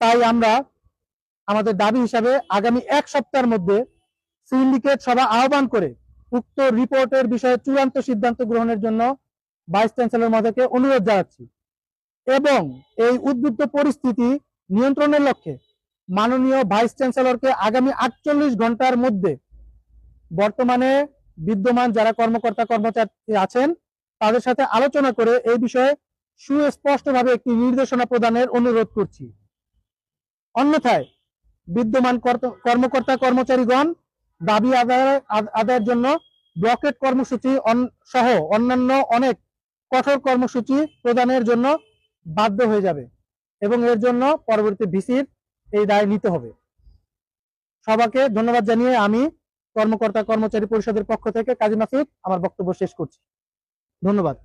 তাই আমরা আমাদের দাবি হিসাবে আগামী এক সপ্তাহের মধ্যে সিন্ডিকেট সভা আহ্বান করে উক্ত রিপোর্টের বিষয়ে চূড়ান্ত সিদ্ধান্ত গ্রহণের জন্য ভাইস চ্যান্সেলর মহোদয়কে অনুরোধ জানাচ্ছি। এবং এই উদ্বুদ্ধ পরিস্থিতি নিয়ন্ত্রণের লক্ষ্যে মাননীয় ভাইস চ্যান্সেলরকে আগামী আটচল্লিশ ঘণ্টার মধ্যে বর্তমানে বিদ্যমান যারা কর্মকর্তা কর্মচারী আছেন, তাদের সাথে আলোচনা করে এই বিষয়ে সুস্পষ্টভাবে একটি নির্দেশনা প্রদানের অনুরোধ করছি। অন্যথায় বিদ্যমান কর্ত- কর্মকর্তা কর্মচারীগণ দাবি আদায় আদ- আদায়ের জন্য ব্লকেট কর্মসূচি সহ অন্যান্য অনেক কঠোর কর্মসূচি প্রদানের জন্য বাধ্য হয়ে যাবে এবং এর জন্য পরবর্তী ভিসির এই দায় নিতে হবে। সবাকে ধন্যবাদ জানিয়ে আমি কর্মকর্তা কর্মচারী পরিষদের পক্ষ থেকে কাজী মাসুদ আমার বক্তব্য শেষ করছি। ধন্যবাদ।